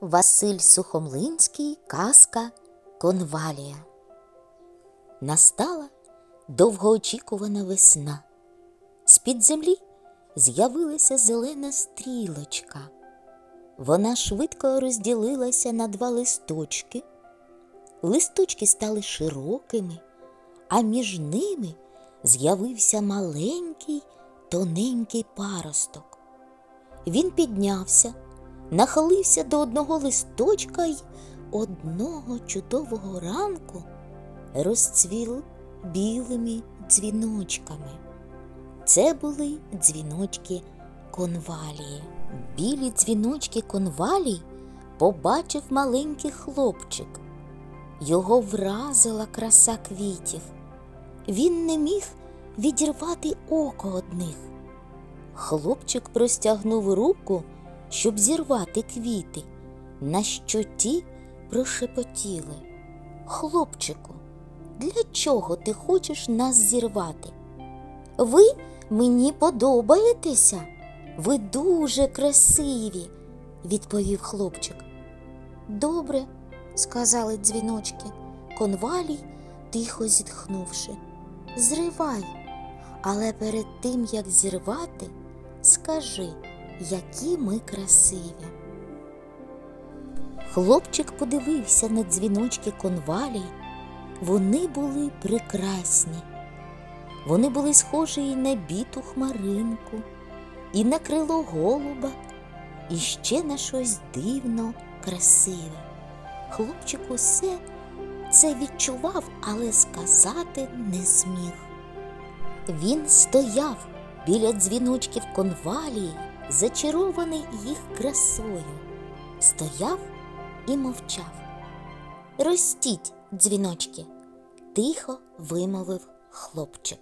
Василь Сухомлинський казка Конвалія. Настала довгоочікувана весна. З-під землі з'явилася зелена стрілочка. Вона швидко розділилася на два листочки. Листочки стали широкими, а між ними з'явився маленький тоненький паросток. Він піднявся, нахилився до одного листочка й одного чудового ранку розцвіл білими дзвіночками. Це були дзвіночки конвалії. Білі дзвіночки конвалій побачив маленький хлопчик. Його вразила краса квітів. Він не міг відірвати око одних. Хлопчик простягнув руку, щоб зірвати квіти, на що ті прошепотіли. Хлопчику, для чого ти хочеш нас зірвати? Ви мені подобаєтеся. Ви дуже красиві, відповів хлопчик. Добре, сказали дзвіночки, конвалій, тихо зітхнувши. Зривай, але перед тим, як зірвати, скажи, які ми красиві. Хлопчик подивився на дзвіночки конвалій. Вони були прекрасні. Вони були схожі і на біту хмаринку, і на крило голуба, і ще на щось дивно красиве. Хлопчик усе це відчував, але сказати не зміг. Він стояв біля дзвіночків конвалії, зачарований їх красою, стояв і мовчав. Ростіть, дзвіночки, тихо вимовив хлопчик.